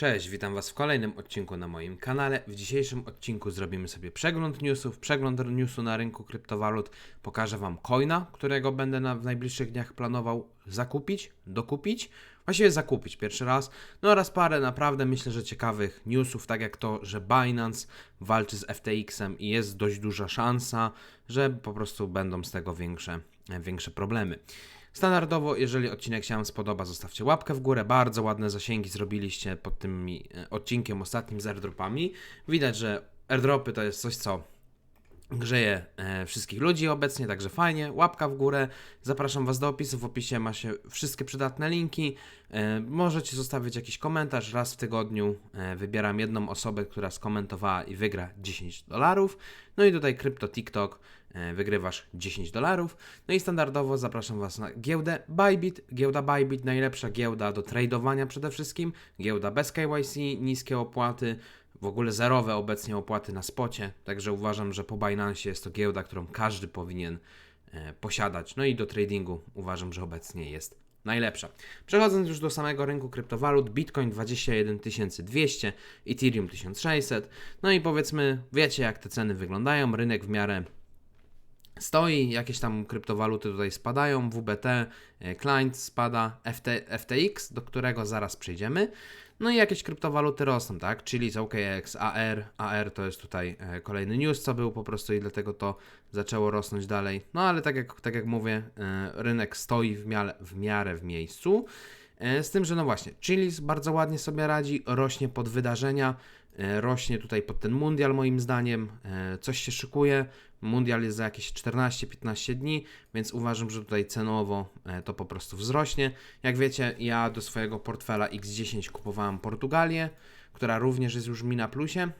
Cześć, witam Was w kolejnym odcinku na moim kanale. W dzisiejszym odcinku zrobimy sobie przegląd newsów, przegląd newsu na rynku kryptowalut. Pokażę Wam coina, którego będę na, w najbliższych dniach planował zakupić, dokupić, właściwie zakupić pierwszy raz. No oraz parę naprawdę myślę, że ciekawych newsów, tak jak to, że Binance walczy z FTX-em i jest dość duża szansa, że po prostu będą z tego większe, większe problemy. Standardowo, jeżeli odcinek się Wam spodoba, zostawcie łapkę w górę. Bardzo ładne zasięgi zrobiliście pod tym e, odcinkiem ostatnim z airdropami. Widać, że airdropy to jest coś, co grzeje e, wszystkich ludzi obecnie, także fajnie. Łapka w górę. Zapraszam Was do opisu. W opisie macie wszystkie przydatne linki. E, możecie zostawić jakiś komentarz. Raz w tygodniu e, wybieram jedną osobę, która skomentowała i wygra 10 dolarów. No i tutaj Krypto TikTok wygrywasz 10 dolarów. No i standardowo zapraszam Was na giełdę Bybit. Giełda Bybit, najlepsza giełda do tradowania przede wszystkim. Giełda bez KYC, niskie opłaty w ogóle zerowe obecnie opłaty na spocie, także uważam, że po Binance jest to giełda, którą każdy powinien e, posiadać. No i do tradingu uważam, że obecnie jest najlepsza. Przechodząc już do samego rynku kryptowalut, Bitcoin 21 200, Ethereum 1600. No i powiedzmy, wiecie jak te ceny wyglądają, rynek w miarę stoi, jakieś tam kryptowaluty tutaj spadają, WBT, e, Client spada, FT, FTX, do którego zaraz przejdziemy. No i jakieś kryptowaluty rosną, tak? Czyli z OKX, AR, AR to jest tutaj e, kolejny news, co był po prostu i dlatego to zaczęło rosnąć dalej. No ale tak jak, tak jak mówię, e, rynek stoi w miarę, w miarę w miejscu. E, z tym, że no właśnie, Chilis bardzo ładnie sobie radzi, rośnie pod wydarzenia, e, rośnie tutaj pod ten mundial moim zdaniem, e, coś się szykuje. Mundial jest za jakieś 14-15 dni, więc uważam, że tutaj cenowo to po prostu wzrośnie. Jak wiecie, ja do swojego portfela X10 kupowałem Portugalię, która również jest już mi na plusie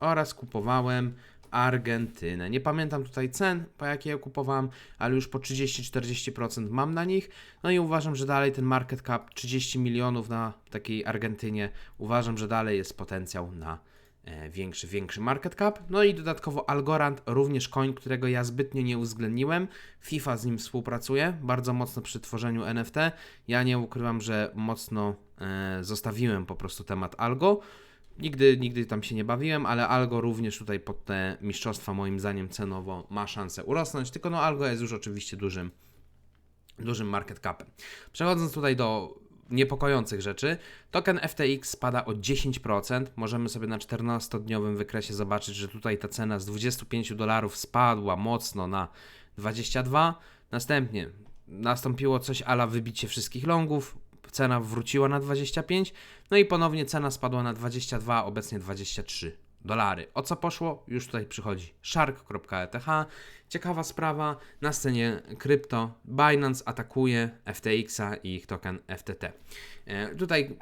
oraz kupowałem Argentynę. Nie pamiętam tutaj cen, po jakie je kupowałem, ale już po 30-40% mam na nich. No i uważam, że dalej ten market cap 30 milionów na takiej Argentynie, uważam, że dalej jest potencjał na e, większy, większy market cap. No i dodatkowo Algorand, również coin, którego ja zbytnio nie uwzględniłem. FIFA z nim współpracuje bardzo mocno przy tworzeniu NFT. Ja nie ukrywam, że mocno e, zostawiłem po prostu temat Algo. Nigdy, nigdy tam się nie bawiłem, ale Algo również tutaj pod te mistrzostwa moim zdaniem cenowo ma szansę urosnąć, tylko no Algo jest już oczywiście dużym, dużym market capem. Przechodząc tutaj do niepokojących rzeczy, token FTX spada o 10%. Możemy sobie na 14-dniowym wykresie zobaczyć, że tutaj ta cena z 25 dolarów spadła mocno na 22. Następnie nastąpiło coś ala wybicie wszystkich longów, cena wróciła na 25, no i ponownie cena spadła na 22, obecnie 23 dolary. O co poszło? Już tutaj przychodzi shark.eth. Ciekawa sprawa, na scenie krypto Binance atakuje FTX-a i ich token FTT. E, tutaj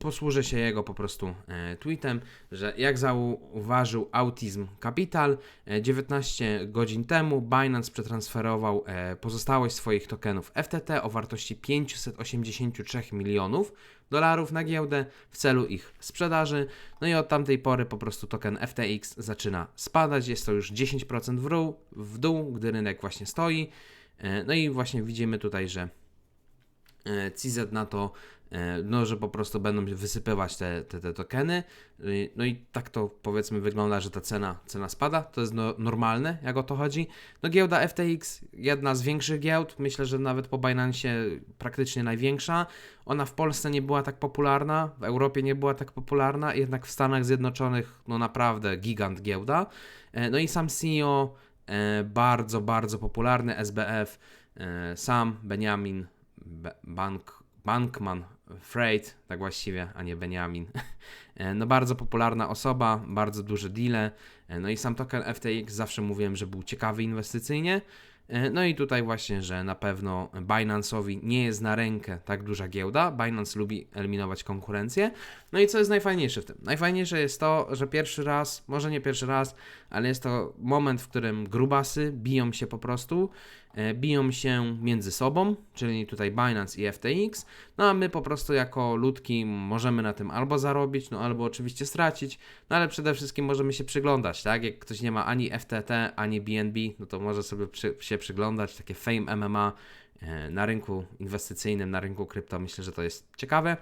posłużę się jego po prostu e, tweetem, że jak zauważył Autism Capital, e, 19 godzin temu Binance przetransferował e, pozostałość swoich tokenów FTT o wartości 583 milionów dolarów na giełdę w celu ich sprzedaży. No i od tamtej pory po prostu token FTX zaczyna spadać. Jest to już 10% w, dół, w dół, gdy rynek właśnie stoi. E, No i właśnie widzimy tutaj, że e, CZ na to, e, no, że po prostu będą wysypywać te, te, te tokeny. No i tak to powiedzmy wygląda, że ta cena, cena spada. To jest no, normalne, jak o to chodzi. No giełda FTX, jedna z większych giełd, myślę, że nawet po Binance praktycznie największa. Ona w Polsce nie była tak popularna, w Europie nie była tak popularna, jednak w Stanach Zjednoczonych, no naprawdę gigant giełda. E, No i sam CEO, e, bardzo, bardzo popularny, SBF, e, sam Benjamin Be- Bank, Bankman Freight, tak właściwie, a nie Benjamin. E, No bardzo popularna osoba, bardzo duże deale. E, No i sam token FTX zawsze mówiłem, że był ciekawy inwestycyjnie. E, No i tutaj właśnie, że na pewno Binance'owi nie jest na rękę tak duża giełda. Binance lubi eliminować konkurencję. No i co jest najfajniejsze w tym? Najfajniejsze jest to, że pierwszy raz, może nie pierwszy raz, ale jest to moment, w którym grubasy biją się po prostu, biją się między sobą, czyli tutaj Binance i FTX, no a my po prostu jako ludki możemy na tym albo zarobić, no albo oczywiście stracić, no ale przede wszystkim możemy się przyglądać, tak? Jak ktoś nie ma ani FTT, ani BNB, no to może sobie przy, się przyglądać, takie fame MMA e, na rynku inwestycyjnym, na rynku krypto, myślę, że to jest ciekawe.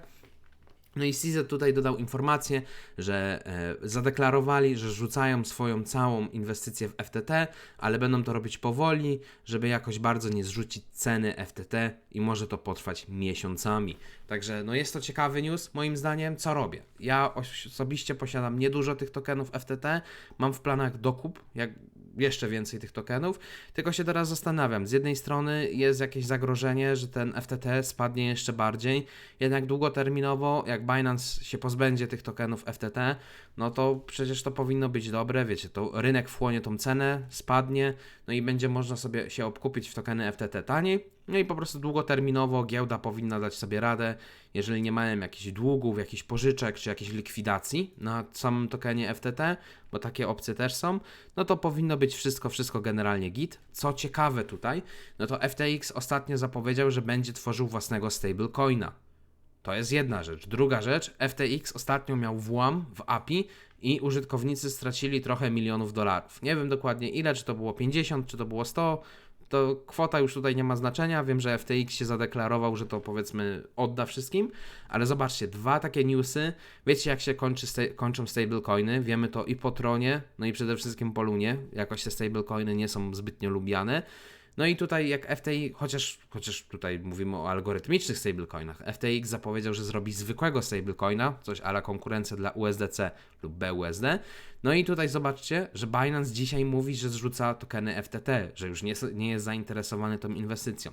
No i CZ tutaj dodał informację, że e, zadeklarowali, że rzucają swoją całą inwestycję w FTT, ale będą to robić powoli, żeby jakoś bardzo nie zrzucić ceny FTT i może to potrwać miesiącami. Także no jest to ciekawy news, moim zdaniem, co robię. Ja osobiście posiadam niedużo tych tokenów FTT, mam w planach dokup, jak jeszcze więcej tych tokenów, tylko się teraz zastanawiam. Z jednej strony jest jakieś zagrożenie, że ten FTT spadnie jeszcze bardziej, jednak długoterminowo, jak Binance się pozbędzie tych tokenów FTT, no to przecież to powinno być dobre, wiecie, to rynek wchłonie tą cenę, spadnie, no i będzie można sobie się obkupić w tokeny FTT taniej, no i po prostu długoterminowo giełda powinna dać sobie radę, jeżeli nie mają jakichś długów, jakichś pożyczek czy jakiejś likwidacji na samym tokenie FTT, bo takie opcje też są, no to powinno być wszystko, wszystko generalnie git. Co ciekawe tutaj, no to FTX ostatnio zapowiedział, że będzie tworzył własnego stablecoina. To jest jedna rzecz. Druga rzecz, FTX ostatnio miał włam w API i użytkownicy stracili trochę milionów dolarów. Nie wiem dokładnie ile, czy to było 50, czy to było 100, to kwota już tutaj nie ma znaczenia. Wiem, że FTX się zadeklarował, że to powiedzmy odda wszystkim, ale zobaczcie, dwa takie newsy. Wiecie, jak się kończy sta kończą stablecoiny? Wiemy to i po Tronie, no i przede wszystkim po Lunie. Jakoś te stablecoiny nie są zbytnio lubiane. No i tutaj jak FTX, chociaż, chociaż tutaj mówimy o algorytmicznych stablecoinach, FTX zapowiedział, że zrobi zwykłego stablecoina, coś ala konkurencja dla USDC lub BUSD. No i tutaj zobaczcie, że Binance dzisiaj mówi, że zrzuca tokeny FTT, że już nie, nie jest zainteresowany tą inwestycją.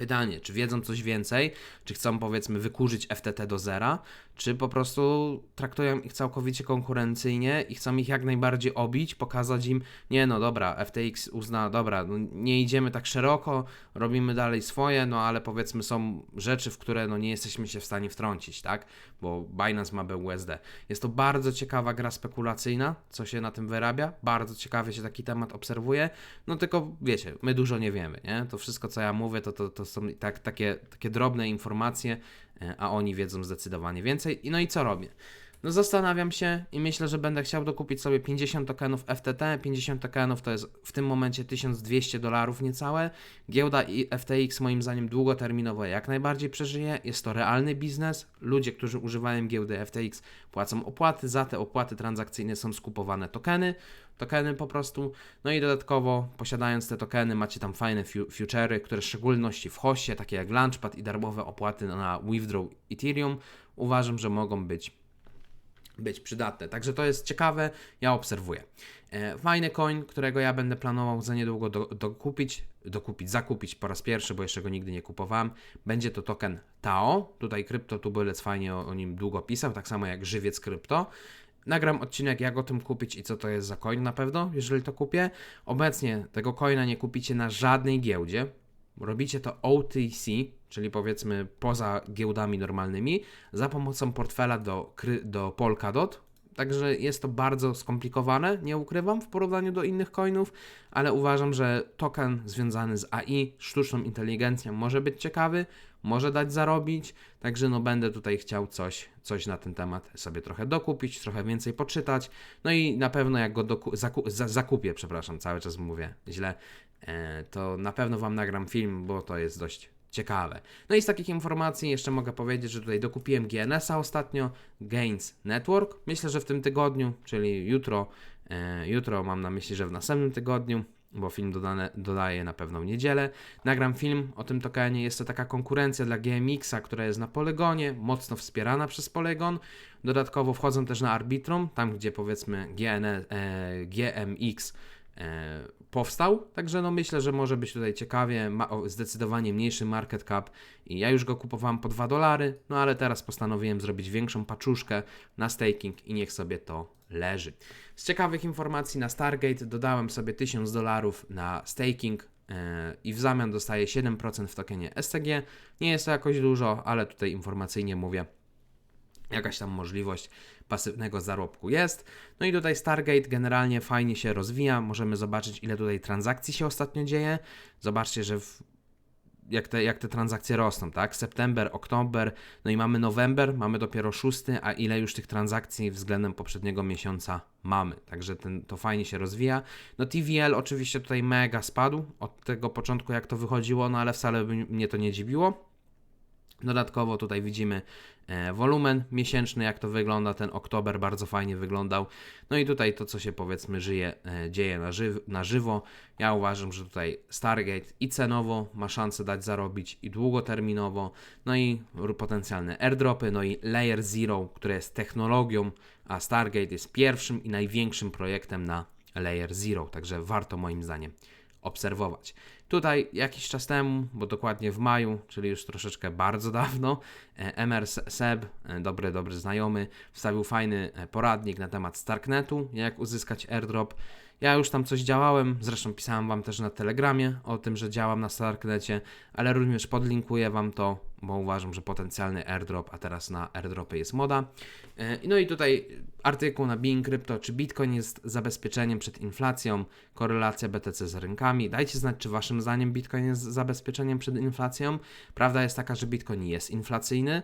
Pytanie, czy wiedzą coś więcej, czy chcą powiedzmy wykurzyć FTT do zera, czy po prostu traktują ich całkowicie konkurencyjnie i chcą ich jak najbardziej obić, pokazać im, nie no dobra, FTX uzna, dobra, no nie idziemy tak szeroko, robimy dalej swoje, no ale powiedzmy są rzeczy, w które no nie jesteśmy się w stanie wtrącić, tak, bo Binance ma BUSD. Jest to bardzo ciekawa gra spekulacyjna, co się na tym wyrabia, bardzo ciekawie się taki temat obserwuje, no tylko wiecie, my dużo nie wiemy, nie, to wszystko co ja mówię, to, to, to są tak, takie, takie drobne informacje, E, a oni wiedzą zdecydowanie więcej. No i co robię? No zastanawiam się i myślę, że będę chciał dokupić sobie 50 tokenów FTT. 50 tokenów to jest w tym momencie 1200 dolarów niecałe. Giełda i FTX moim zdaniem długoterminowo jak najbardziej przeżyje. Jest to realny biznes. Ludzie, którzy używają giełdy FTX płacą opłaty. Za te opłaty transakcyjne są skupowane tokeny. Tokeny po prostu. No i dodatkowo posiadając te tokeny macie tam fajne future'y, które w szczególności w hoście, takie jak Launchpad i darmowe opłaty na withdraw Ethereum uważam, że mogą być być przydatne. Także to jest ciekawe, ja obserwuję. E, fajny coin, którego ja będę planował za niedługo do, dokupić, dokupić, zakupić po raz pierwszy, bo jeszcze go nigdy nie kupowałem. Będzie to token TAO. Tutaj Krypto Tubylec fajnie o, o nim długo pisał, tak samo jak Żywiec Krypto. Nagram odcinek, jak o tym kupić i co to jest za coin na pewno, jeżeli to kupię. Obecnie tego coina nie kupicie na żadnej giełdzie. Robicie to OTC, czyli powiedzmy poza giełdami normalnymi, za pomocą portfela do, do Polkadot. Także jest to bardzo skomplikowane, nie ukrywam, w porównaniu do innych coinów, ale uważam, że token związany z AI, sztuczną inteligencją może być ciekawy, może dać zarobić, także no będę tutaj chciał coś, coś na ten temat sobie trochę dokupić, trochę więcej poczytać, no i na pewno jak go zaku- za- zakupię, przepraszam, cały czas mówię źle, to na pewno Wam nagram film, bo to jest dość ciekawe. No i z takich informacji jeszcze mogę powiedzieć, że tutaj dokupiłem GNS-a ostatnio, Gains Network. Myślę, że w tym tygodniu, czyli jutro, e, jutro mam na myśli, że w następnym tygodniu, bo film dodane, dodaję na pewną niedzielę. Nagram film o tym tokenie. Jest to taka konkurencja dla GMX-a, która jest na Polygonie, mocno wspierana przez Polygon. Dodatkowo wchodzą też na Arbitrum, tam gdzie powiedzmy e, GMX e, powstał, także no myślę, że może być tutaj ciekawie, ma zdecydowanie mniejszy market cap i ja już go kupowałem po 2 dolary, no ale teraz postanowiłem zrobić większą paczuszkę na staking i niech sobie to leży. Z ciekawych informacji na Stargate dodałem sobie 1000 dolarów na staking yy, i w zamian dostaję 7% w tokenie STG. Nie jest to jakoś dużo, ale tutaj informacyjnie mówię, jakaś tam możliwość pasywnego zarobku jest. No i tutaj Stargate generalnie fajnie się rozwija. Możemy zobaczyć, ile tutaj transakcji się ostatnio dzieje. Zobaczcie, że w, jak, te, jak te transakcje rosną, tak? September, oktober, no i mamy november, mamy dopiero szósty, a ile już tych transakcji względem poprzedniego miesiąca mamy. Także ten, to fajnie się rozwija. No TVL oczywiście tutaj mega spadł od tego początku, jak to wychodziło, no ale wcale by mnie to nie dziwiło Dodatkowo tutaj widzimy e, wolumen miesięczny, jak to wygląda. Ten oktober bardzo fajnie wyglądał. No i tutaj to, co się powiedzmy żyje, e, dzieje na, ży na żywo. Ja uważam, że tutaj Stargate i cenowo ma szansę dać zarobić, i długoterminowo. No i potencjalne airdropy, no i Layer Zero, które jest technologią, a Stargate jest pierwszym i największym projektem na Layer Zero. Także warto moim zdaniem obserwować. Tutaj jakiś czas temu, bo dokładnie w maju, czyli już troszeczkę bardzo dawno, e, MR Seb, e, dobry, dobry znajomy, wstawił fajny e, poradnik na temat Starknetu, jak uzyskać airdrop. Ja już tam coś działałem, zresztą pisałem Wam też na Telegramie o tym, że działam na Starknecie, ale również podlinkuję Wam to, bo uważam, że potencjalny airdrop, a teraz na airdropy jest moda. E, No i tutaj artykuł na Being Crypto, czy Bitcoin jest zabezpieczeniem przed inflacją, korelacja BTC z rynkami. Dajcie znać, czy Waszym zdaniem Bitcoin jest zabezpieczeniem przed inflacją. Prawda jest taka, że Bitcoin jest inflacyjny.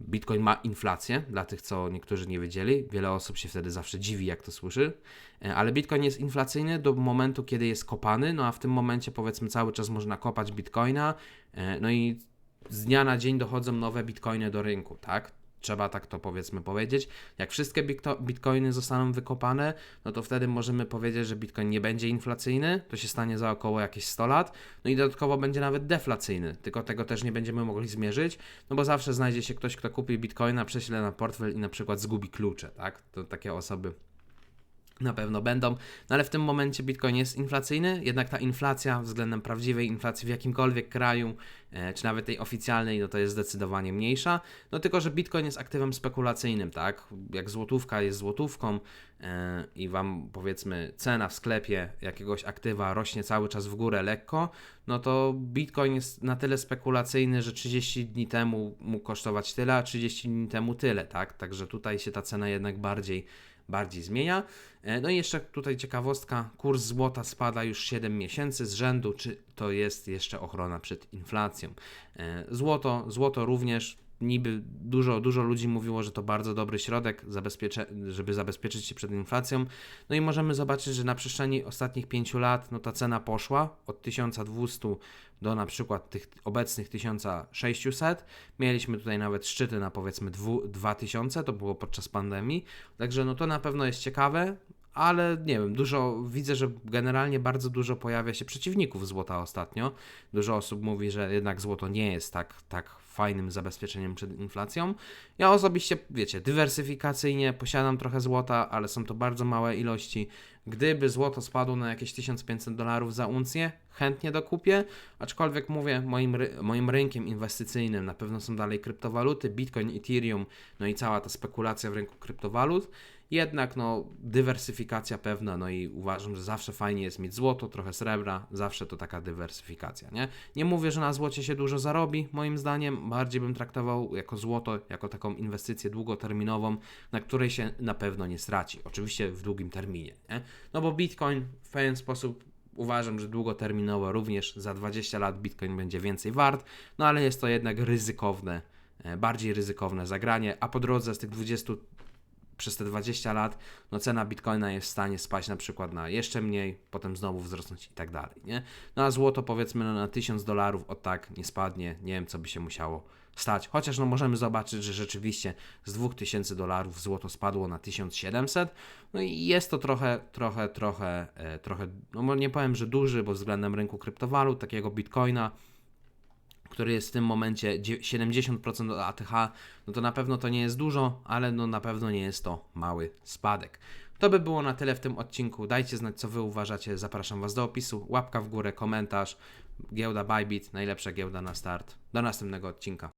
Bitcoin ma inflację, dla tych, co niektórzy nie wiedzieli. Wiele osób się wtedy zawsze dziwi, jak to słyszy. E, Ale Bitcoin jest inflacyjny do momentu, kiedy jest kopany, no a w tym momencie powiedzmy cały czas można kopać Bitcoina, e, no i z dnia na dzień dochodzą nowe Bitcoiny do rynku, tak? Trzeba tak to powiedzmy powiedzieć. Jak wszystkie bitco- bitcoiny zostaną wykopane, no to wtedy możemy powiedzieć, że bitcoin nie będzie inflacyjny, to się stanie za około jakieś 100 lat, no i dodatkowo będzie nawet deflacyjny, tylko tego też nie będziemy mogli zmierzyć, no bo zawsze znajdzie się ktoś, kto kupi bitcoina, prześle na portfel i na przykład zgubi klucze, tak? To takie osoby na pewno będą, no ale w tym momencie Bitcoin jest inflacyjny, jednak ta inflacja względem prawdziwej inflacji w jakimkolwiek kraju, e, czy nawet tej oficjalnej, no to jest zdecydowanie mniejsza. No tylko, że Bitcoin jest aktywem spekulacyjnym, tak? Jak złotówka jest złotówką e, i Wam powiedzmy cena w sklepie jakiegoś aktywa rośnie cały czas w górę lekko, no to Bitcoin jest na tyle spekulacyjny, że 30 dni temu mógł kosztować tyle, a 30 dni temu tyle, tak? Także tutaj się ta cena jednak bardziej bardziej zmienia. E, No i jeszcze tutaj ciekawostka, kurs złota spada już 7 miesięcy z rzędu, czy to jest jeszcze ochrona przed inflacją. E, Złoto, złoto również niby dużo, dużo ludzi mówiło, że to bardzo dobry środek, żeby zabezpieczyć się przed inflacją. No i możemy zobaczyć, że na przestrzeni ostatnich 5 lat no ta cena poszła od 1200 do na przykład tych obecnych 1600. Mieliśmy tutaj nawet szczyty na powiedzmy dwu- 2000, to było podczas pandemii. Także no to na pewno jest ciekawe, ale nie wiem, dużo widzę, że generalnie bardzo dużo pojawia się przeciwników złota ostatnio. Dużo osób mówi, że jednak złoto nie jest tak, tak fajnym zabezpieczeniem przed inflacją. Ja osobiście, wiecie, dywersyfikacyjnie posiadam trochę złota, ale są to bardzo małe ilości. Gdyby złoto spadło na jakieś 1500 dolarów za uncję, chętnie dokupię, aczkolwiek mówię, moim, moim rynkiem inwestycyjnym na pewno są dalej kryptowaluty, Bitcoin, Ethereum, no i cała ta spekulacja w rynku kryptowalut. Jednak no, dywersyfikacja pewna, no i uważam, że zawsze fajnie jest mieć złoto, trochę srebra, zawsze to taka dywersyfikacja, nie? Nie mówię, że na złocie się dużo zarobi, moim zdaniem, bardziej bym traktował jako złoto, jako taką inwestycję długoterminową, na której się na pewno nie straci, oczywiście w długim terminie, nie? No bo Bitcoin w pewien sposób uważam, że długoterminowo również za 20 lat Bitcoin będzie więcej wart, no ale jest to jednak ryzykowne, e, bardziej ryzykowne zagranie, a po drodze z tych 20 przez te 20 lat, no cena bitcoina jest w stanie spaść na przykład na jeszcze mniej, potem znowu wzrosnąć i tak dalej, nie? No a złoto powiedzmy no, na 1000 dolarów o tak nie spadnie, nie wiem co by się musiało stać, chociaż no możemy zobaczyć, że rzeczywiście z 2000 dolarów złoto spadło na 1700, no i jest to trochę, trochę, trochę, e, trochę, no nie powiem, że duży, bo względem rynku kryptowalut, takiego bitcoina, który jest w tym momencie dzie- 70% od ATH, no to na pewno to nie jest dużo, ale no na pewno nie jest to mały spadek. To by było na tyle w tym odcinku. Dajcie znać, co Wy uważacie. Zapraszam Was do opisu. Łapka w górę, komentarz. Giełda Bybit, najlepsza giełda na start. Do następnego odcinka.